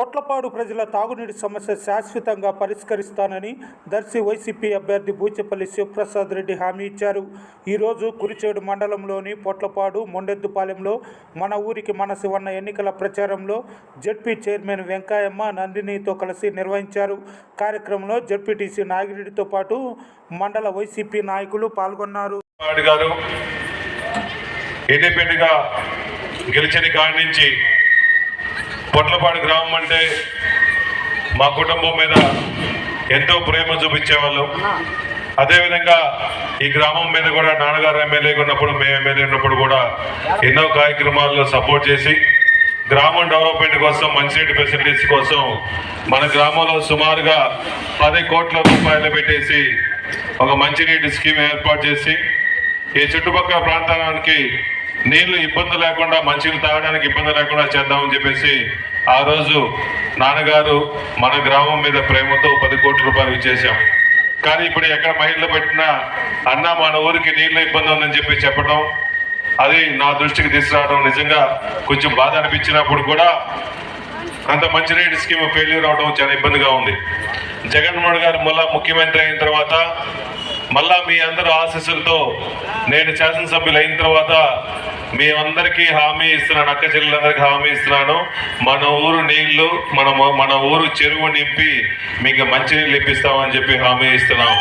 పొట్లపాడు ప్రజల తాగునీటి సమస్య శాశ్వతంగా పరిష్కరిస్తానని దర్శి వైసీపీ అభ్యర్థి బూచెపల్లి శివప్రసాద్ రెడ్డి హామీ ఇచ్చారు. ఈరోజు కురిచేడు మండలంలోని పొట్లపాడు మొండెద్దుపాలెంలో మన ఊరికి మన శివన్న ఎన్నికల ప్రచారంలో జడ్పీ చైర్మన్ వెంకయ్యమ్మ నందినితో కలిసి నిర్వహించారు. కార్యక్రమంలో జడ్పీటీసీ నాగిరెడ్డితో పాటు మండల వైసీపీ నాయకులు పాల్గొన్నారు. గారు గెలిచిన కాడి నుంచి పొట్లపాడు గ్రామం అంటే మా కుటుంబం మీద ఎంతో ప్రేమ చూపించేవాళ్ళు. అదేవిధంగా ఈ గ్రామం మీద కూడా నాన్నగారు ఎమ్మెల్యేగా ఉన్నప్పుడు మేము ఎమ్మెల్యే ఉన్నప్పుడు కూడా ఎన్నో కార్యక్రమాల్లో సపోర్ట్ చేసి గ్రామం డెవలప్మెంట్ కోసం మంచినీటి ఫెసిలిటీస్ కోసం మన గ్రామంలో సుమారుగా పది కోట్ల రూపాయలు పెట్టేసి ఒక మంచినీటి స్కీమ్ ఏర్పాటు చేసి ఈ చుట్టుపక్కల ప్రాంతానికి నీళ్ళు ఇబ్బంది లేకుండా మంచినీళ్ళు తాగడానికి ఇబ్బంది లేకుండా చేద్దామని చెప్పేసి ఆ రోజు నాన్నగారు మన గ్రామం మీద ప్రేమతో పది కోట్ల రూపాయలు ఇచ్చేసాం కానీ ఇప్పుడు ఎక్కడ మహిళలు పెట్టినా అన్న మన ఊరికి నీళ్ళ ఇబ్బంది ఉందని చెప్పి చెప్పడం అది నా దృష్టికి తీసుకురావడం నిజంగా కొంచెం బాధ అనిపించినప్పుడు కూడా అంత మంచినీటి స్కీమ్ ఫెయిల్యూర్ అవడం చాలా ఇబ్బందిగా ఉంది. జగన్మోహన్ గారు మళ్ళా ముఖ్యమంత్రి అయిన తర్వాత మళ్ళా మీ అందరూ ఆశీస్సులతో నేను శాసనసభ్యులు అయిన తర్వాత మేమందరికీ హామీ ఇస్తున్నాను అక్క చెల్లెలందరికీ హామీ ఇస్తున్నాను. మన ఊరు నీళ్ళు మన మన ఊరు చెరువు నింపి మీకు మంచి నీళ్ళు ఇప్పిస్తామని చెప్పి హామీ ఇస్తున్నాం.